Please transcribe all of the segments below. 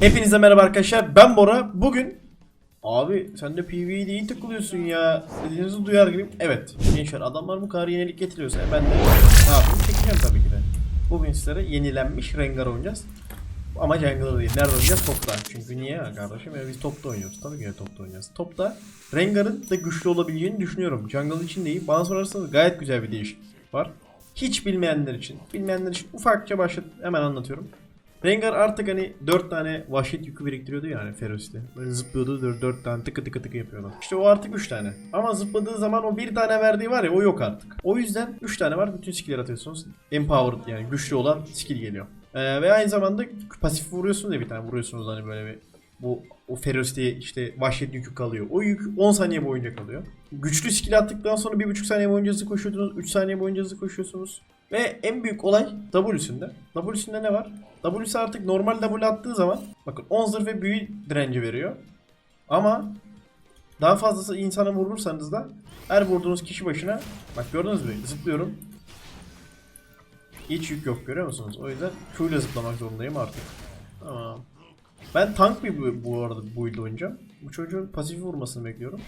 Hepinize merhaba arkadaşlar. Ben Bora. Bugün Abi sen de PvE'de iyi takılıyorsun ya. Dediğinizi duyar gibiyim. Evet. Gençler adamlar bu kadar yenilik getiriyorsa ben de ne yapayım? Çekeceğim tabii ki de. Bugün sizlere yenilenmiş Rengar oynayacağız. Ama jungle'da değil. Nerede oynayacağız? Topta. Çünkü niye ya kardeşim? Ya biz topta oynuyoruz. Tabii ki de topta oynayacağız. Topta Rengar'ın da güçlü olabileceğini düşünüyorum. Jungle için değil. Bana sorarsanız gayet güzel bir değişik var. Hiç bilmeyenler için. Bilmeyenler için ufakça başlat hemen anlatıyorum. Rengar artık hani 4 tane vahşet yükü biriktiriyordu yani. Böyle zıplıyordu 4, 4 tane tıkı tıkı tıkı yapıyordu. İşte o artık 3 tane. Ama zıpladığı zaman o bir tane verdiği var ya o yok artık. O yüzden 3 tane var bütün skill'ler atıyorsunuz. Empowered yani güçlü olan skill geliyor. Ee, ve aynı zamanda pasif vuruyorsunuz ya bir tane vuruyorsunuz hani böyle bir bu o Ferocity işte vahşet yükü kalıyor. O yük 10 saniye boyunca kalıyor. Güçlü skill attıktan sonra 1.5 saniye boyunca hızlı koşuyordunuz. 3 saniye boyunca hızlı koşuyorsunuz. Ve en büyük olay W'sünde. W'sünde ne var? W'si artık normal W attığı zaman bakın 10 zırh ve büyü direnci veriyor. Ama daha fazlası insana vurursanız da her vurduğunuz kişi başına bak gördünüz mü? Zıplıyorum. Hiç yük yok görüyor musunuz? O yüzden Q ile zıplamak zorundayım artık. Tamam. Ben tank bir bu, arada bu build oynayacağım. Bu çocuğun pasif vurmasını bekliyorum.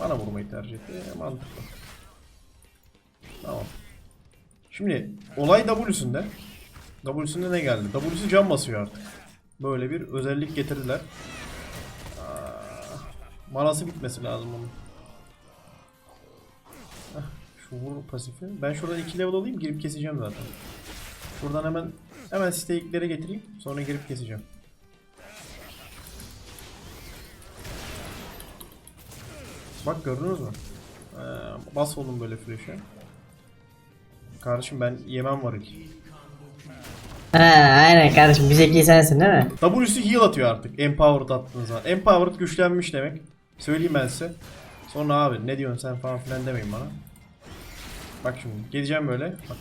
Bana vurmayı tercih etti. Mantıklı. Tamam. Şimdi olay W'sünde. W'sünde ne geldi? W'su can basıyor artık. Böyle bir özellik getirdiler. Aa, manası bitmesi lazım onun. Heh, şu vur pasifi. Ben şuradan 2 level alayım girip keseceğim zaten. Şuradan hemen hemen stake'lere getireyim. Sonra girip keseceğim. Bak gördünüz mü? Ee, bas oğlum böyle flash'e. Kardeşim ben yemem var ilk. Ha aynen kardeşim bir zeki sensin değil mi? W'su heal atıyor artık. Empowered attığınız zaman. Empowered güçlenmiş demek. Söyleyeyim ben size. Sonra abi ne diyorsun sen falan filan demeyin bana. Bak şimdi geleceğim böyle. Bak.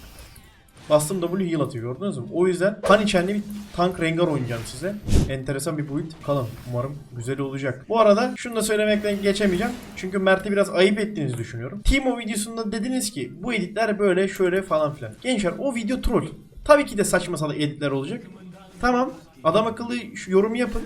Bastım W heal atıyor gördünüz mü? O yüzden kan içenli bir tank Rengar oynayacağım size. Enteresan bir build. Kalın. Umarım güzel olacak. Bu arada şunu da söylemekten geçemeyeceğim. Çünkü Mert'i biraz ayıp ettiğinizi düşünüyorum. Timo videosunda dediniz ki bu editler böyle şöyle falan filan. Gençler o video troll. Tabii ki de saçma salak editler olacak. Tamam. Adam akıllı şu yorumu yapın.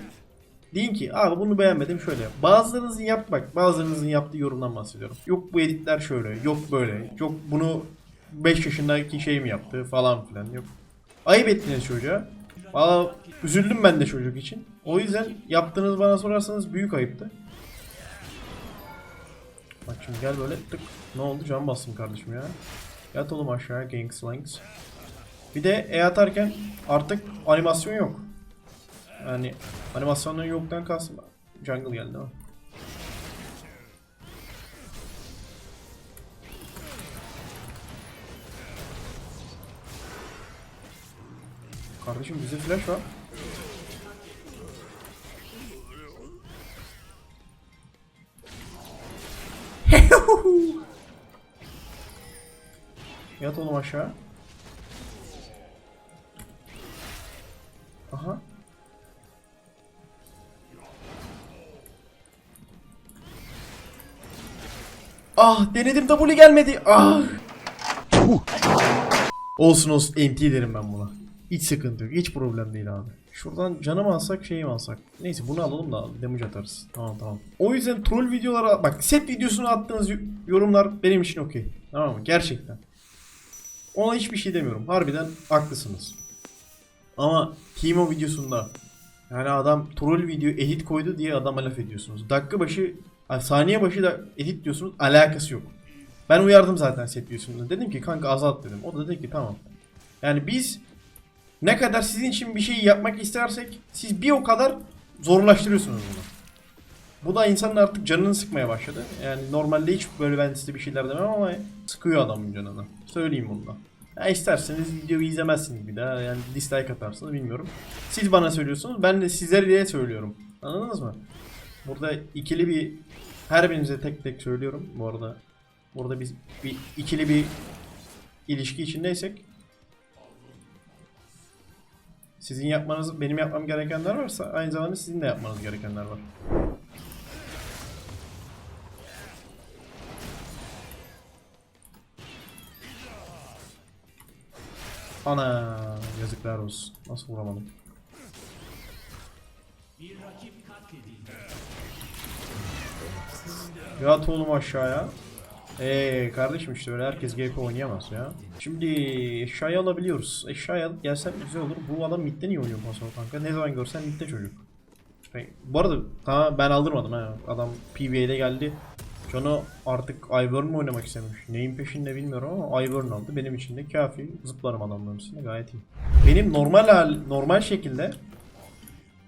Deyin ki abi bunu beğenmedim şöyle. Bazılarınızın yap bazılarınızın yaptığı yorumdan bahsediyorum. Yok bu editler şöyle yok böyle yok bunu 5 yaşındaki şey mi yaptı falan filan yok. Ayıp ettiniz çocuğa. Valla üzüldüm ben de çocuk için. O yüzden yaptığınız bana sorarsanız büyük ayıptı. Bak şimdi gel böyle tık. Ne oldu can bastım kardeşim ya. Yat oğlum aşağıya Gangslangs. Bir de E atarken artık animasyon yok. Yani animasyonların yoktan kalsın. Jungle geldi ama. Kardeşim bize flash var. Yat oğlum aşağı. Aha. Ah denedim W gelmedi. Ah. Olsun olsun NT derim ben buna. Hiç sıkıntı yok. Hiç problem değil abi. Şuradan canım alsak şey mi alsak? Neyse bunu alalım da damage atarız. Tamam tamam. O yüzden troll videolara bak set videosunu attığınız yorumlar benim için okey. Tamam mı? Gerçekten. Ona hiçbir şey demiyorum. Harbiden haklısınız. Ama Timo videosunda yani adam troll video edit koydu diye adama laf ediyorsunuz. Dakika başı saniye başı da edit diyorsunuz alakası yok. Ben uyardım zaten set videosunda. Dedim ki kanka azalt dedim. O da dedi ki tamam. Yani biz ne kadar sizin için bir şey yapmak istersek siz bir o kadar zorlaştırıyorsunuz bunu. Bu da insanın artık canını sıkmaya başladı. Yani normalde hiç böyle ben size bir şeyler demem ama sıkıyor adamın canını. Söyleyeyim bunu da. Ya isterseniz videoyu izlemezsiniz bir daha yani dislike atarsınız bilmiyorum. Siz bana söylüyorsunuz ben de sizlere söylüyorum. Anladınız mı? Burada ikili bir her birinize tek tek söylüyorum bu arada. Burada biz bir ikili bir ilişki içindeysek sizin yapmanız, benim yapmam gerekenler varsa aynı zamanda sizin de yapmanız gerekenler var. Ana yazıklar olsun. Nasıl vuramadım? Yat oğlum aşağıya. Eee kardeşim işte öyle herkes GP oynayamaz ya. Şimdi eşyayı alabiliyoruz. Eşyayı alıp gelsem güzel olur. Bu adam midde niye oynuyor Paso kanka? Ne zaman görsen midde çocuk. Bu arada tamam ben aldırmadım ha. Adam PvE'de geldi. Canı artık Ivern mu oynamak istemiş? Neyin peşinde bilmiyorum ama Ivern aldı. Benim için de kafi. Zıplarım adamların üstünde gayet iyi. Benim normal hal, normal şekilde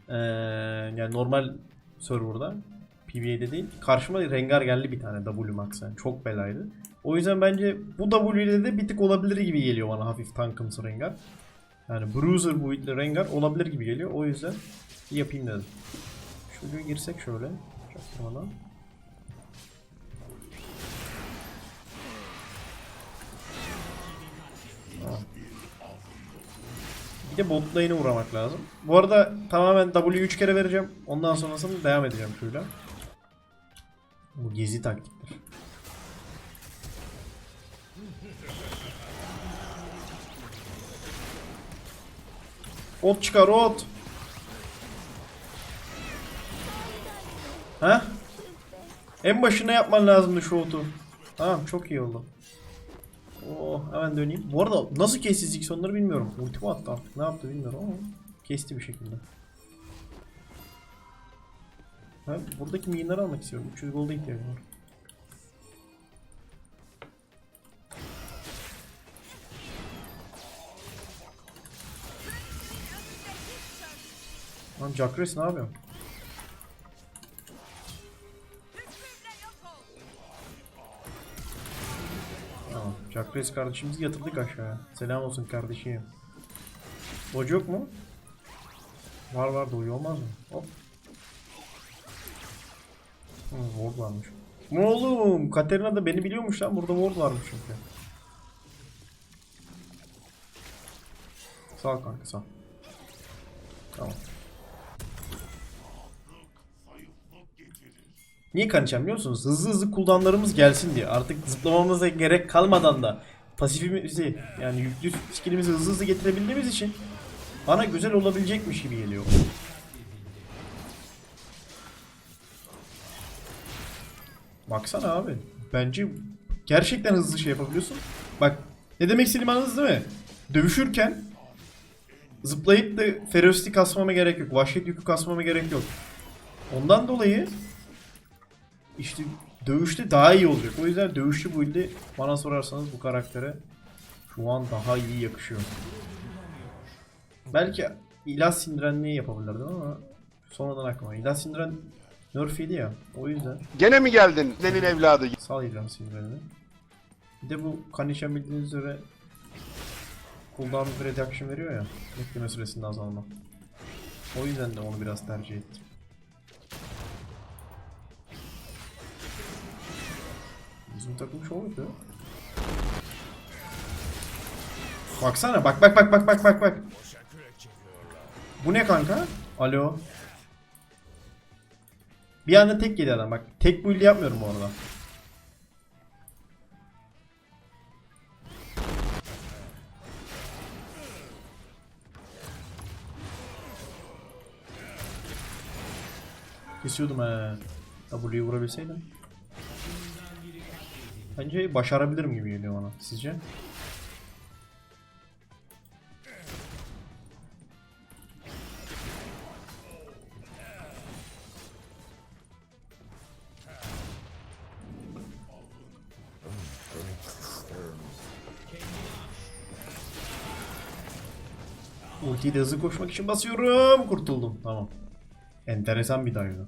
eee yani normal serverda PvE'de değil. Karşıma Rengar geldi bir tane W Max'a. Çok belaydı. O yüzden bence bu W ile de bir tık olabilir gibi geliyor bana hafif tankımsı Rengar. Yani Bruiser bu ile Rengar olabilir gibi geliyor. O yüzden yapayım dedim. Şuraya girsek şöyle. Çaktırmadan. Bir de bot lane'e uğramak lazım. Bu arada tamamen W'yu 3 kere vereceğim. Ondan sonrasını devam edeceğim şöyle. Bu gezi taktiktir. Ot çıkar ot. Ha? En başına yapman lazımdı şu otu. Tamam çok iyi oldu. Oh hemen döneyim. Bu arada nasıl kesti Ziggson'ları bilmiyorum. Ultimi attı artık. Ne yaptı bilmiyorum ama kesti bir şekilde. Ben buradaki minyonları almak istiyorum. 300 gold'a ihtiyacım var. Lan Jacques ne yapıyorsun? Tamam. Kardeşimizi yatırdık aşağıya. Selam olsun kardeşim. Doge yok mu? Var var Doge olmaz mı? Hop. Hı, ward varmış. Ne oğlum? Katerina da beni biliyormuş lan. Burada ward varmış çünkü. Sağ kanka sağ. Tamam. Niye kanıcam biliyor musunuz? Hızlı hızlı cooldownlarımız gelsin diye. Artık zıplamamıza gerek kalmadan da pasifimizi yani yüklü skillimizi hızlı hızlı getirebildiğimiz için bana güzel olabilecekmiş gibi geliyor. Baksana abi. Bence gerçekten hızlı şey yapabiliyorsun. Bak ne demek istediğimi anladınız değil mi? Dövüşürken zıplayıp da ferocity kasmama gerek yok. Vahşet yükü kasmama gerek yok. Ondan dolayı işte dövüşte daha iyi olacak. O yüzden dövüşçü build'i bana sorarsanız bu karaktere şu an daha iyi yakışıyor. Belki ilah sindirenliği yapabilirdim ama sonradan aklıma. İlah sindiren nerf yedi ya. O yüzden Gene mi geldin senin evladı? sal ilah sindirenini. Bir de bu Kanishan bildiğiniz üzere cooldown bir reduction veriyor ya. Bekleme süresinde azalma. O yüzden de onu biraz tercih ettim. Bizim takım şov yapıyor. Baksana bak bak bak bak bak bak bak. Bu ne kanka? Alo. Bir anda tek yedi adam bak. Tek build yapmıyorum bu arada. Kesiyordum he. W'yu vurabilseydim. Bence başarabilirim gibi geliyor bana. Sizce? Ultiyi de hızlı koşmak için basıyorum. Kurtuldum. Tamam. Enteresan bir dive'dı.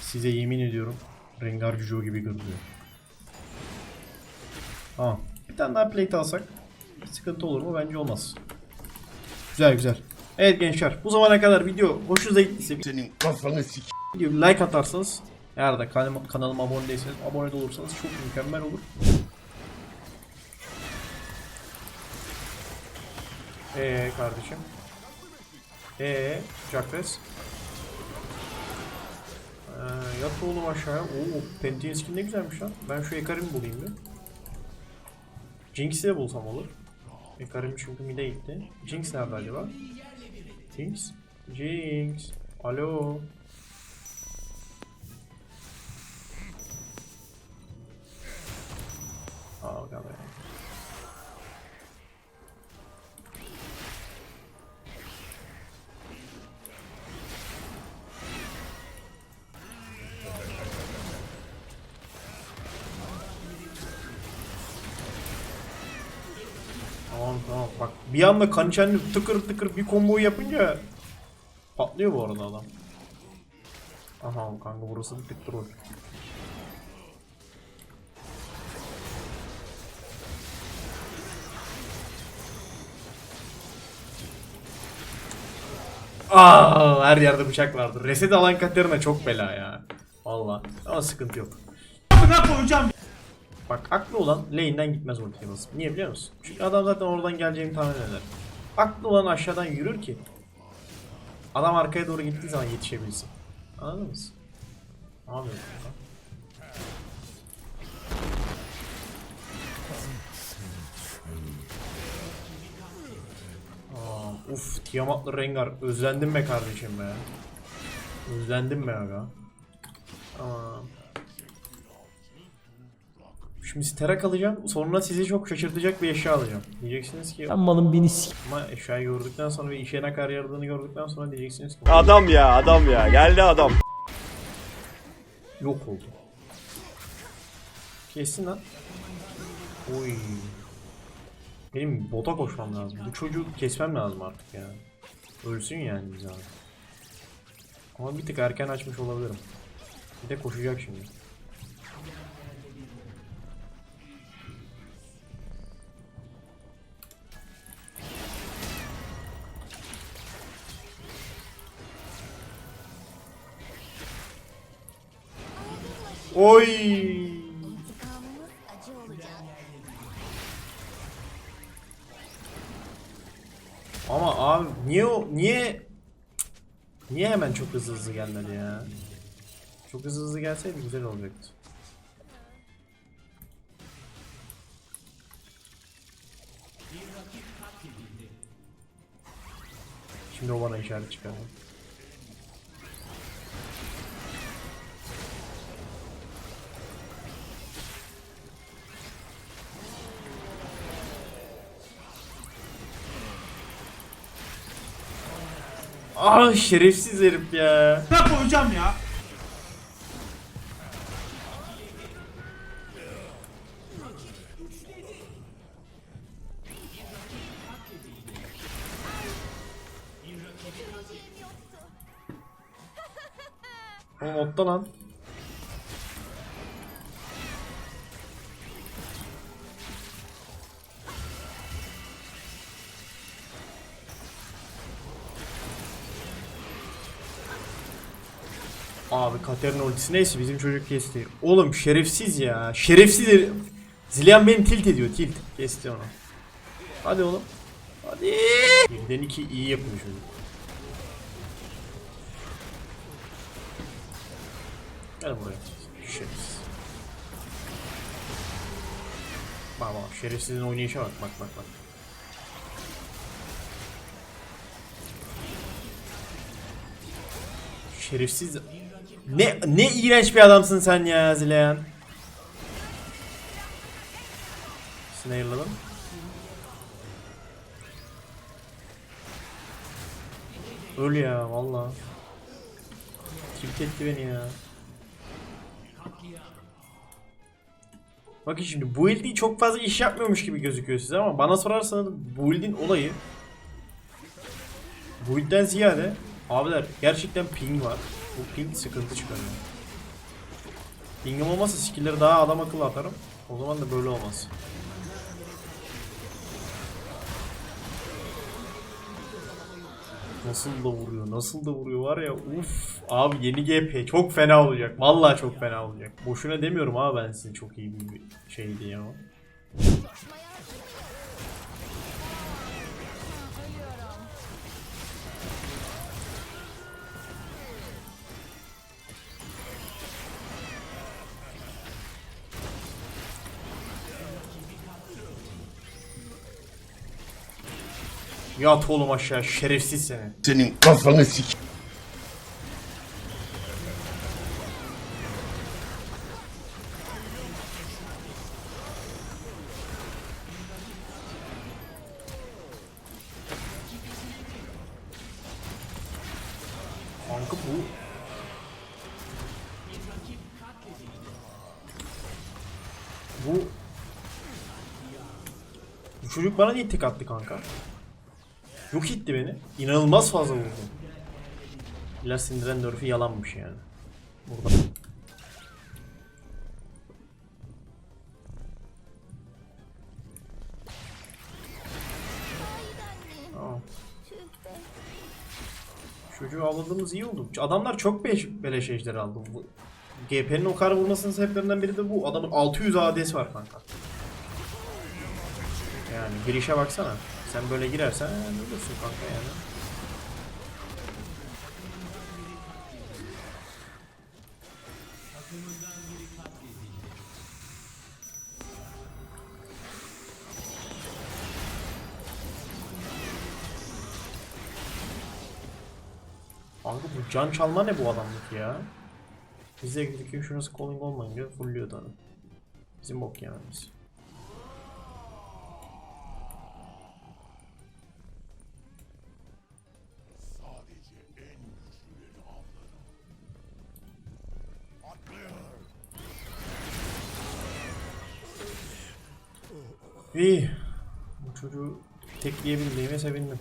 Size yemin ediyorum. Rengar Jujo gibi görünüyor. Tamam. Bir tane daha plate alsak sıkıntı olur mu? Bence olmaz. Güzel güzel. Evet gençler bu zamana kadar video hoşunuza gittiyse Senin kafanı sik. like atarsanız eğer de kanalıma, kanalıma abone değilseniz abone olursanız çok mükemmel olur. Eee kardeşim. Eee Jacques. Ee, yat oğlum aşağıya. Oo, Penti'nin skin ne güzelmiş lan. Ben şu Ekarim'i bulayım bir. Jinx'i de bulsam olur. Ekarim çünkü mid'e gitti. Jinx nerede acaba? Jinx? Jinx. Alo. Aa tamam bak bir anda kançenli tıkır tıkır bir combo yapınca patlıyor bu arada adam. Aha kanka burası bir tık troll. Aa, her yerde bıçak vardı. Reset alan Katerina çok bela ya. Valla. Ama sıkıntı yok. Bak aklı olan lane'den gitmez ultiye basıp. Niye biliyor musun? Çünkü adam zaten oradan geleceğini tahmin eder. Aklı olan aşağıdan yürür ki adam arkaya doğru gittiği zaman yetişebilsin. Anladın mı? Ne yapıyorsun lan? Aa, uf Tiamat'lı Rengar özlendim be kardeşim be. Özlendim be aga. Tamam. Şimdi sterak alacağım. Sonra sizi çok şaşırtacak bir eşya alacağım. Diyeceksiniz ki Ben malın beni s- ama eşyayı gördükten sonra ve işe ne kadar yaradığını gördükten sonra diyeceksiniz ki Adam ya adam ya geldi adam. yok oldu. Kessin lan. Oy. Benim bota koşmam lazım. Bu çocuğu kesmem lazım artık ya. Ölsün yani biz abi. Ama bir tık erken açmış olabilirim. Bir de koşacak şimdi. Oy! Ama abi niye niye niye hemen çok hızlı hızlı gelmedi ya? Çok hızlı hızlı gelseydi güzel olacaktı. Şimdi o bana işaret çıkardı. Ah şerefsiz herif ya. Ne koyacağım ya? O modda lan. Abi Katerina ultisi neyse bizim çocuk kesti. Oğlum şerefsiz ya. Şerefsiz herif. Zilyan beni tilt ediyor tilt. Kesti onu. Hadi oğlum. Hadi. Birden iki iyi yapıyor çocuk. Gel buraya. Şerefsiz. Bak bak şerefsizin oynayışa bak bak bak bak. Şerefsiz. Ne ne iğrenç bir adamsın sen ya Zileyan. Snare'ladım. Öl ya valla. Tilt etti beni ya. Bakın şimdi bu build'i çok fazla iş yapmıyormuş gibi gözüküyor size ama bana sorarsanız bu build'in olayı bu ziyade abiler gerçekten ping var. Bu ping sıkıntı çıkarıyor. Pingim olmazsa skill'leri daha adam akıllı atarım. O zaman da böyle olmaz. Nasıl da vuruyor, nasıl da vuruyor var ya uf abi yeni GP çok fena olacak. Vallahi çok fena olacak. Boşuna demiyorum abi ben size çok iyi bir şeydi ya. Yat oğlum aşağı şerefsiz seni. Senin kafanı sik. Kanka bu... Bu... Bu çocuk bana niye tek attı kanka? Yok etti beni. İnanılmaz fazla vurdu. İlla sindiren nerf'i yalanmış yani. Burada. Çocuğu avladığımız iyi oldu. Adamlar çok beş, beleş ejderi aldı. Bu, GP'nin o kadar vurmasının sebeplerinden biri de bu. Adamın 600 AD'si var kanka. Yani girişe baksana. Sen böyle girersen ölürsün kanka yani. Kanka bu can çalma ne bu adamlık ya? Bize gidip şurası calling olmayınca fullüyor da. Bizim bok yememiz. İyi. Bu çocuğu tekleyebildiğime sevindim.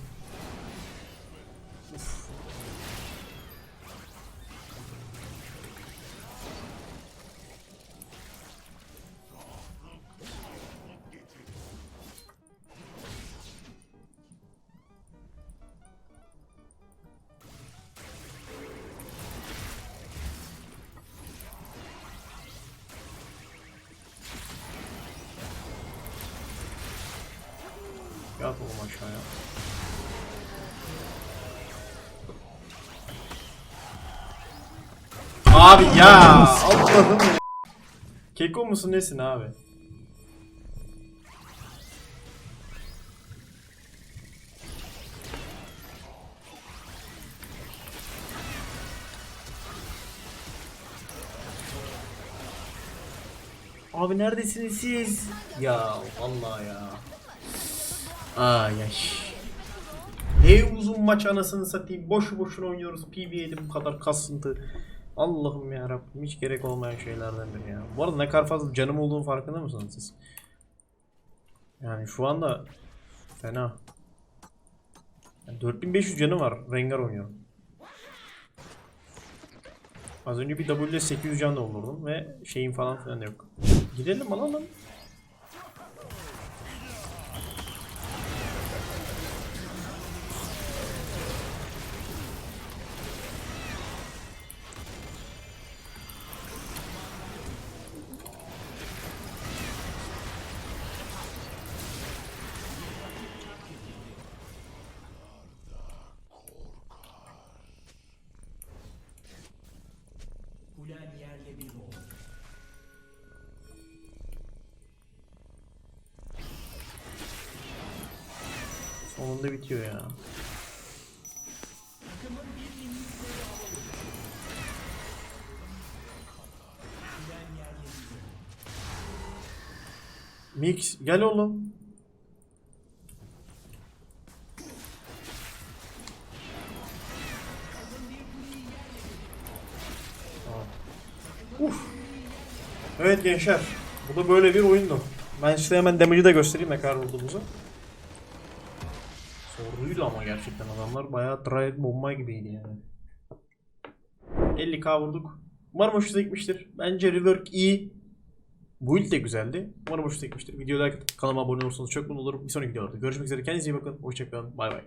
Yat oğlum aşağıya. Abi ya Allah'ım. Keko musun nesin abi? Abi neredesiniz siz? Ya vallahi ya. Ay ay. Ne uzun maç anasını satayım. Boşu boşuna oynuyoruz. PvE'de bu kadar kasıntı. Allah'ım ya Rabbim hiç gerek olmayan şeylerden biri ya. Bu arada ne kadar fazla canım olduğunu farkında mısınız siz? Yani şu anda fena. Yani 4500 canı var. Rengar oynuyorum. Az önce bir W ile 800 can doldurdum ve şeyin falan filan da yok. Gidelim alalım. Sonunda bitiyor ya. Mix gel oğlum. Uf. Evet gençler. Bu da böyle bir oyundu. Ben size hemen damage'ı da göstereyim ne kadar vurduğumuzu. Soruydu ama gerçekten adamlar bayağı try bomba gibiydi yani. 50k vurduk. Umarım hoşunuza gitmiştir. Bence rework iyi. Build de güzeldi. Umarım hoşunuza gitmiştir. Atıp kanalıma abone olursanız çok mutlu olurum. Bir sonraki videolarda görüşmek üzere. Kendinize iyi bakın. Hoşçakalın. Bay bay.